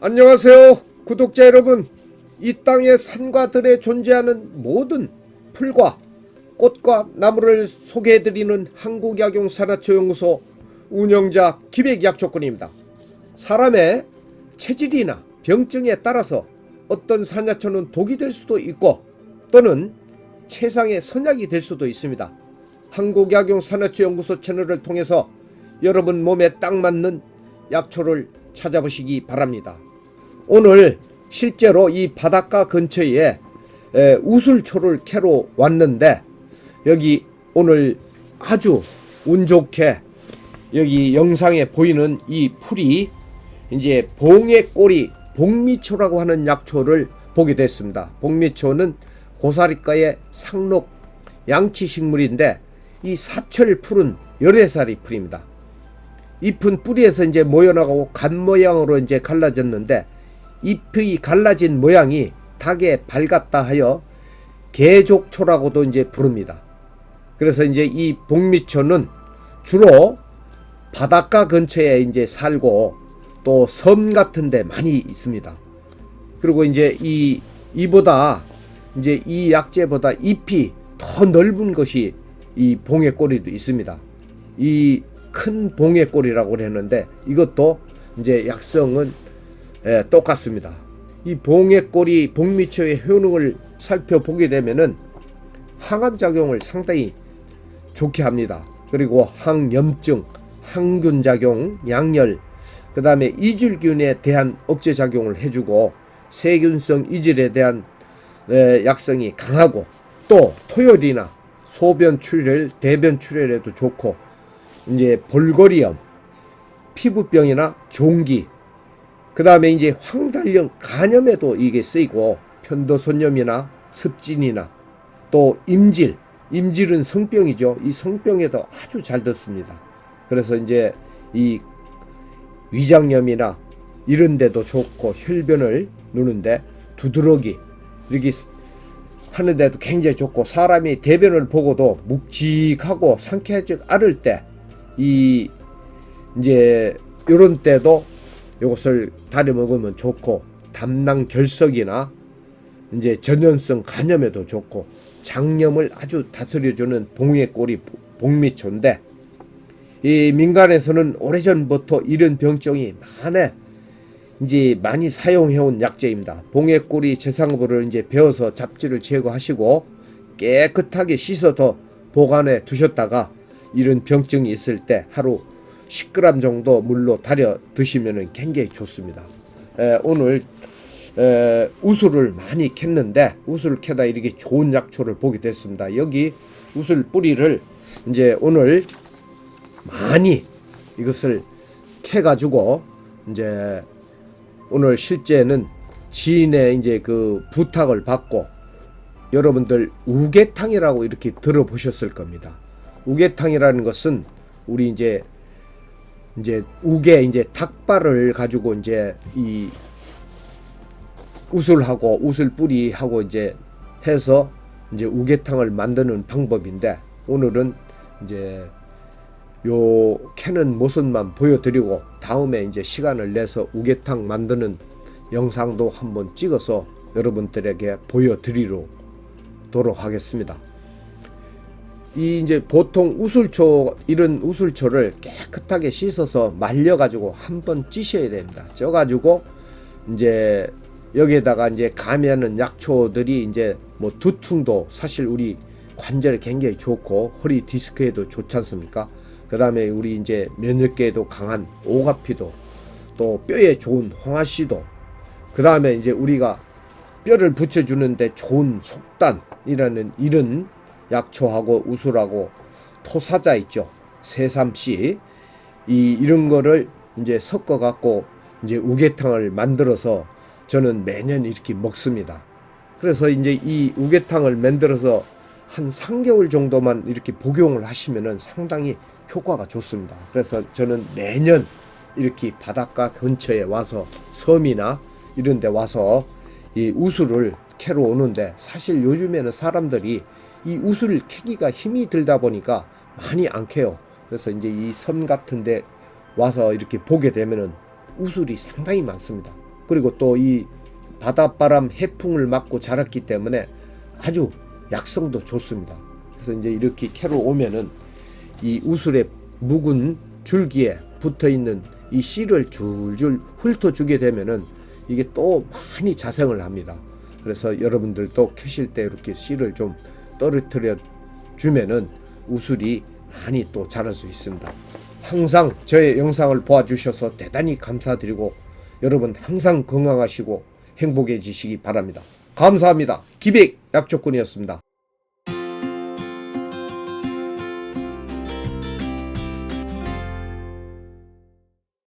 안녕하세요, 구독자 여러분. 이 땅의 산과 들에 존재하는 모든 풀과 꽃과 나무를 소개해드리는 한국약용산화초연구소 운영자 기백약초권입니다. 사람의 체질이나 병증에 따라서 어떤 산야초는 독이 될 수도 있고 또는 최상의 선약이 될 수도 있습니다. 한국약용산화초연구소 채널을 통해서 여러분 몸에 딱 맞는 약초를 찾아보시기 바랍니다. 오늘 실제로 이 바닷가 근처에 에, 우술초를 캐러 왔는데 여기 오늘 아주 운 좋게 여기 영상에 보이는 이 풀이 이제 봉의 꼬리 복미초라고 하는 약초를 보게 됐습니다. 복미초는 고사리과의 상록 양치 식물인데 이 사철 풀은 열애살이 풀입니다. 잎은 뿌리에서 이제 모여나가고 간 모양으로 이제 갈라졌는데 잎의 갈라진 모양이 닭에 밝았다 하여 개족초라고도 이제 부릅니다. 그래서 이제 이 복미초는 주로 바닷가 근처에 이제 살고 또 섬 같은 데 많이 있습니다. 그리고 이제 이 이보다 이제 이 약재보다 잎이 더 넓은 것이 이 봉해꼬리도 있습니다. 이 큰 봉해꼬리라고 했는데 이것도 이제 약성은 예, 똑같습니다. 이 봉해꼬리 복미초의 효능을 살펴보게 되면은 항암 작용을 상당히 좋게 합니다. 그리고 항염증, 항균 작용, 양열, 그 다음에 이질균에 대한 억제 작용을 해주고 세균성 이질에 대한 에, 약성이 강하고 또 토열이나 소변 출혈, 대변 출혈에도 좋고 이제 볼거리염, 피부병이나 종기, 그 다음에 이제 황달령 간염에도 이게 쓰이고 편도선염이나 습진이나 또 임질, 임질은 성병이죠. 이 성병에도 아주 잘 듣습니다. 그래서 이제 이 위장염이나 이런 데도 좋고 혈변을 누는데 두드러기 이렇게 하는데도 굉장히 좋고 사람이 대변을 보고도 묵직하고 상쾌하지 않을 때 이 이제 요런 때도 요것을 다려 먹으면 좋고 담낭 결석이나 이제 전염성 간염에도 좋고 장염을 아주 다스려주는 봉해꼬리 복미초인데 이 민간에서는 오래전부터 이런 병증이 많아 이제 많이 사용해온 약재입니다. 봉해꼬리 제상부를 이제 베어서 잡지를 제거하시고 깨끗하게 씻어서 보관해 두셨다가 이런 병증이 있을 때 하루 10g 정도 물로 달여 드시면 굉장히 좋습니다. 에, 오늘 에, 우수를 많이 캤는데 우수를 캐다 이렇게 좋은 약초를 보게 됐습니다. 여기 우술 뿌리를 이제 오늘 많이 이것을 캐 가지고 이제 오늘 실제는 지인의 이제 그 부탁을 받고 여러분들 우개탕이라고 이렇게 들어보셨을 겁니다. 우개탕이라는 것은 우리 이제 이제 우개 이제 닭발을 가지고 이제 이 우슬하고 우슬 뿌리하고 이제 해서 이제 우개탕을 만드는 방법인데 오늘은 이제 요 캐는 모습만 보여드리고 다음에 이제 시간을 내서 우개탕 만드는 영상도 한번 찍어서 여러분들에게 보여드리도록 하겠습니다. 이 이제 보통 우술초 이런 우술초를 깨끗하게 씻어서 말려 가지고 한번 찌셔야 됩니다. 쪄 가지고 이제 여기에다가 이제 가면은 약초들이 이제 뭐 두충도 사실 우리 관절에 굉장히 좋고 허리 디스크에도 좋지 않습니까? 그다음에 우리 이제 면역계에도 강한 오가피도 또 뼈에 좋은 홍화씨도 그다음에 이제 우리가 뼈를 붙여주는데 좋은 속단이라는 이런 약초하고 우술하고 토사자 있죠 새삼씨 이 이런 거를 이제 섞어 갖고 이제 우개탕을 만들어서 저는 매년 이렇게 먹습니다. 그래서 이제 이 우개탕을 만들어서 한 3개월 정도만 이렇게 복용을 하시면은 상당히 효과가 좋습니다. 그래서 저는 매년 이렇게 바닷가 근처에 와서 섬이나 이런 데 와서 이 우수를 캐러 오는데 사실 요즘에는 사람들이 이 우수를 캐기가 힘이 들다 보니까 많이 안 캐요. 그래서 이제 이 섬 같은 데 와서 이렇게 보게 되면은 우술이 상당히 많습니다. 그리고 또 이 바닷바람 해풍을 맞고 자랐기 때문에 아주 약성도 좋습니다. 그래서 이제 이렇게 캐로 오면은 이 우슬의 묵은 줄기에 붙어 있는 이 씨를 줄줄 훑어주게 되면은 이게 또 많이 자생을 합니다. 그래서 여러분들도 캐실 때 이렇게 씨를 좀 떨어뜨려 주면은 우슬이 많이 또 자랄 수 있습니다. 항상 저의 영상을 보아주셔서 대단히 감사드리고 여러분 항상 건강하시고 행복해지시기 바랍니다. 감사합니다. 기백 약조꾼이었습니다.